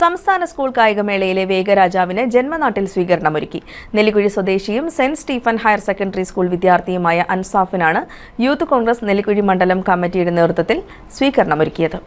സംസ്ഥാന സ്കൂൾ കായികമേളയിലെ വേഗരാജാവിന് ജന്മനാട്ടിൽ സ്വീകരണമൊരുക്കി. നെല്ലിക്കുഴി സ്വദേശിയും Saint Stephen Higher Secondary School വിദ്യാർത്ഥിയുമായ അൻസാഫിനാണ് യൂത്ത് കോൺഗ്രസ് നെല്ലിക്കുഴി മണ്ഡലം കമ്മിറ്റിയുടെ നേതൃത്വത്തിൽ സ്വീകരണമൊരുക്കിയത്.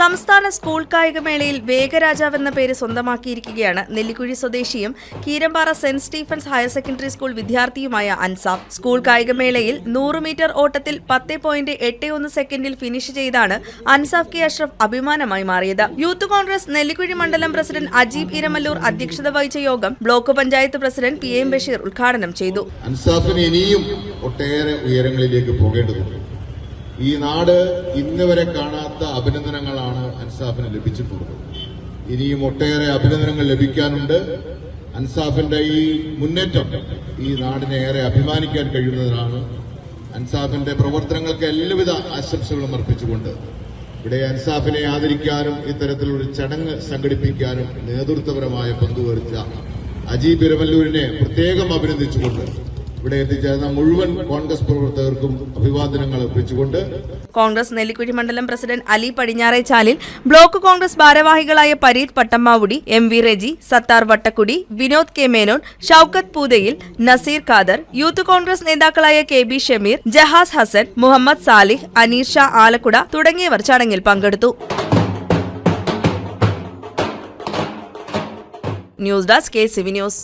സംസ്ഥാന സ്കൂൾ കായികമേളയിൽ വേഗരാജാവ് എന്ന പേര് സ്വന്തമാക്കിയിരിക്കുകയാണ് നെല്ലിക്കുഴി സ്വദേശിയും Keerampara Saint Stephens Higher Secondary School വിദ്യാർത്ഥിയുമായ Ansaf school കായികമേളയിൽ നൂറ് മീറ്റർ ഓട്ടത്തിൽ പത്ത് പോയിന്റ് എട്ട് ഒന്ന് സെക്കൻഡിൽ ഫിനിഷ് ചെയ്താണ് അൻസാഫ് കെ അഷ്റഫ് അഭിമാനമായി മാറിയത്. യൂത്ത് കോൺഗ്രസ് നെല്ലിക്കുഴി മണ്ഡലം പ്രസിഡന്റ് അജീബ് ഇരമല്ലൂർ അധ്യക്ഷത വഹിച്ച യോഗം block panchayat president P M Basheer ഉദ്ഘാടനം ചെയ്തു. അൻസാഫിന് ഇനിയും ഒട്ടേറെ ഉയരങ്ങളിലേക്ക് പോകേണ്ടതുണ്ട്. ഈ നാട് ഇന്നുവരെ കാണാത്ത അഭിനന്ദനങ്ങളാണ് അൻസാഫിന് ലഭിച്ചിട്ടുള്ളത്. ഇനിയും ഒട്ടേറെ അഭിനന്ദനങ്ങൾ ലഭിക്കാനുണ്ട്. അൻസാഫിന്റെ ഈ മുന്നേറ്റം ഈ നാടിനെ ഏറെ അഭിമാനിക്കാൻ കഴിയുന്നതിനാണ് അൻസാഫിന്റെ പ്രവർത്തനങ്ങൾക്ക് എല്ലാവിധ ആശംസകളും അർപ്പിച്ചുകൊണ്ട് ഇവിടെ അൻസാഫിനെ ആദരിക്കാനും ഇത്തരത്തിലൊരു ചടങ്ങ് സംഘടിപ്പിക്കാനും നേതൃത്വപരമായ പങ്കുവഹിച്ച അജീബ് ഇരമല്ലൂരിനെ പ്രത്യേകം അഭിനന്ദിച്ചുകൊണ്ട് ഇവിടെ എത്തിച്ചേർന്ന മുഴുവൻ കോൺഗ്രസ് പ്രവർത്തകർക്കും അഭിവാദനങ്ങൾ അർപ്പിച്ചുകൊണ്ട് കോൺഗ്രസ് നെല്ലിക്കുഴി മണ്ഡലം പ്രസിഡന്റ് അലി പടിഞ്ഞാറേച്ചാലിൽ ബ്ലോക്ക് കോൺഗ്രസ് ഭാരവാഹികളായ Pareeth Pattammavudi M V Reji Sathar Vattakkudi Vinod K Menon Shoukath Poothayil Naseer Khader youth Congress നേതാക്കളായ കെ ബി ഷമീർ ജഹാസ് ഹസൻ മുഹമ്മദ് സാലിഹ് അനീർ ഷാ ആലക്കുട തുടങ്ങിയവർ ചടങ്ങിൽ പങ്കെടുത്തു. News desk K C V news.